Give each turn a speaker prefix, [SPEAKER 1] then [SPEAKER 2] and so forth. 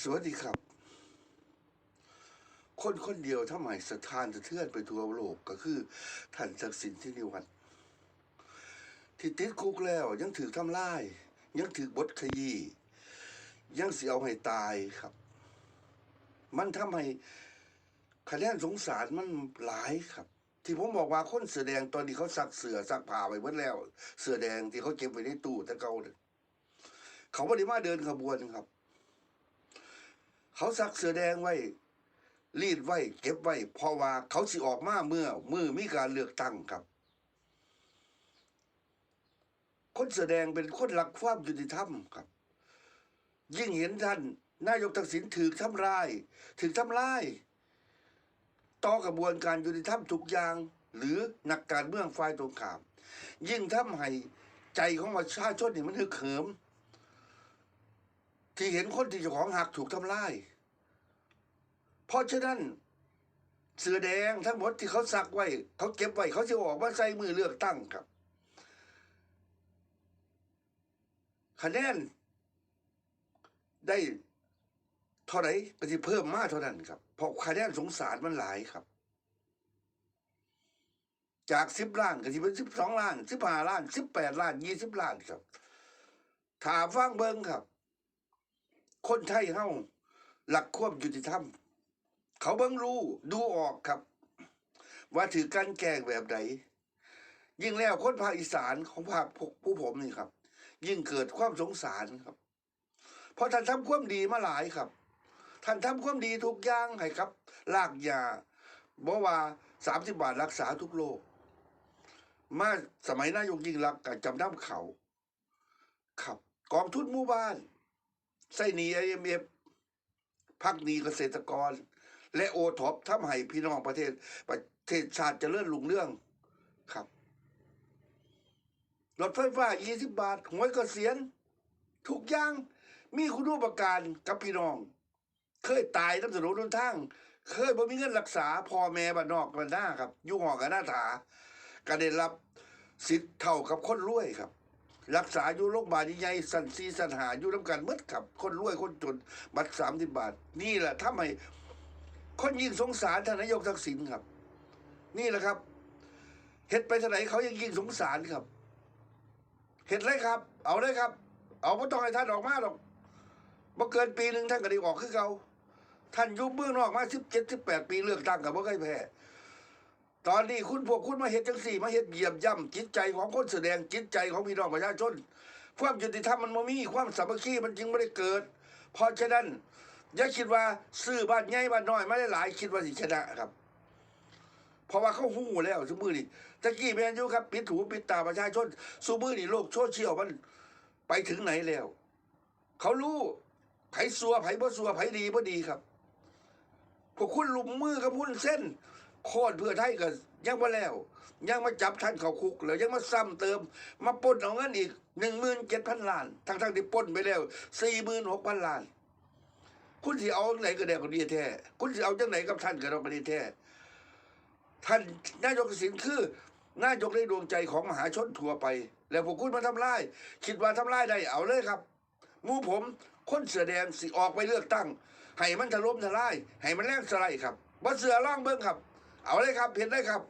[SPEAKER 1] สวัสดีครับ คนคนเดียวทำไมสถานสะเทือนไปทั่วโลกก็คือท่านศักดิ์สิทธิ์ที่นิวัฒน์ที่ติดคุกแล้ว ยังถือทำลาย ยังถือบทขยี้ยังเสียเอาให้ตายครับ มันทำให้คะแนนสงสารมันหลายครับ ที่ผมบอกว่าคนเสือแดงตอนนี้เขาซักเสือซักผ้าไว้หมดแล้ว เสือแดงที่เขาเก็บไว้ในตู้แต่เก่าเนี่ยเขาไม่ได้มาเดินขบวนครับ เขาซักเสือแดงไว้รีดไว้ เก็บไว้เพราะว่าเขาสิออกมาเมื่อมือมีการเลือกตั้งครับ คนเสือแดงเป็นคนรักความยุติธรรมครับ ยิ่งเห็นท่าน นายกทักษิณถือทำลายถือทำลาย ต่อกระบวนการยุติธรรมทุกอย่าง หรือนักการเมืองฝ่ายตรงข้าม ยิ่งทำให้ใจของประชาชนนี่มันฮึกเหิม ที่เห็นคนที่เจ้าของหักถูกทำลาย เพราะฉะนั้น เสือแดงทั้งหมดที่เขาซักไว้ เขาเก็บไว้ เขาจะออกมาใส่มือเลือกตั้งครับ คะแนนได้เท่าไหร่ก็จะเพิ่มมากเท่านั้นครับ เพราะคะแนนสงสารมันหลายครับ จากสิบล้านก็จะเป็นสิบสองล้านสิบห้าล้านสิบแปดล้านยี่สิบล้านครับ ถามฟังเบิงครับ คนไทยเฮาหลักควบยุติธรรม เขาเบิ่งรู้ดูออกครับ ว่าถือการแกงแบบใดยิ่งแล้วคนภาคอีสานของภาคผู้ผมนี่ครับ ยิ่งเกิดความสงสารครับ เพราะท่านทำความดีมาหลายครับ ท่านทำความดีทุกอย่างให้ครับ ลากยาบอกว่าสามสิบบาทรักษาทุกโรคมาสมัยนายกยิ่งรักกับจำนำเขา ครับ กองทุนหมู่บ้าน ไส้หนีไอเอ็มเอฟพักหนีเกษตรกร และโอท็อปทำให้พี่น้องประเทศ ประเทศชาติจเจริญรุ่งเรื่องครับรถไฟฟ้า 20 บาทหวยเกษียณทุกอย่างมีคุณูปการกับพี่น้อง เคยตายน้ำถนนนทาง เคยบ่มีเงินรักษาพ่อแม่บ้านนอกบ้านหน้าครับ อยู่หอกันหน้าถาก็ได้รับสิทธิ์เท่ากับคนรวยครับ รักษาอยู่โรงพยาบาลใหญ่สันซีสันหาอยู่น้ำกันหมดครับคนรวยคนจนบัตรสามสิบบาท นี่แหละทำให้คนยิ่งสงสารท่านนายกทักษิณครับ นี่แหละครับเฮ็ดไปท่าไหนเขายังยิ่งสงสารครับเห็นเลยครับ เอาเลยครับ เอาไม่ต้องให้ท่านออกมาหรอกบ่อเกินปีหนึ่งท่านก็ได้ออกคือเขาท่านอยุบเบื้องนอกมาสิบเจ็ดสิบแปดปีเลือกตั้งกับบ่เคยแพ้ ตอนนี้คุณพวกคุณมาเห็ดจังสี่ มาเห็ดเหยียบย่ำจิตใจของคนแสดงจิตใจของพี่น้องประชาชนความยุติธรรมมันบ่มีความสามัคคีมันจึงไม่ได้เกิด เพราะฉะนั้น อย่าคิดว่าซื้อบ้านใหญ่บ้านน้อยมาได้หลายคิดว่าสิชนะครับ เพราะว่าเขาหูแล้วสมือนี่ตะกี้แมนยูครับ ปิดหูปิดตาประชาชนสมือนี่โลกโซเชียลมันไปถึงไหนแล้ว เขารู้ไผซัวไผบ่ซัวไผดีบ่ดีครับพวกคุณลุมมือกับพุ่นเส้น โคตรเพื่อไทยก็ยังมาแล้ว ยังมาจับท่านเขาคุกแล้วยังมาซ้ำเติม มาป้นเอาเงินอีกหนึ่งหมื่นเจ็ดพันล้าน ทั้งทั้งๆที่ป้นไปแล้วสี่หมื่นหกพันล้าน คุณสิเอาจังไหนก็ได้ก็ดีแท้คุณสิเอาจังไหนกับท่านก็ได้ก็ดีแท้ท่านนายกทักษิณคือนายกในดวงใจของมหาชนทั่วไป แล้วพวกคุณมาทำลายคิดว่าทำลายได้เอาเลยครับมูผมคนเสือแดงสิออกไปเลือกตั้งให้มันถล่มทลายให้มันแลกสไลด์ครับบ่เสือล่องเบิ้งครับ เอาเลยครับเห็นได้ครับ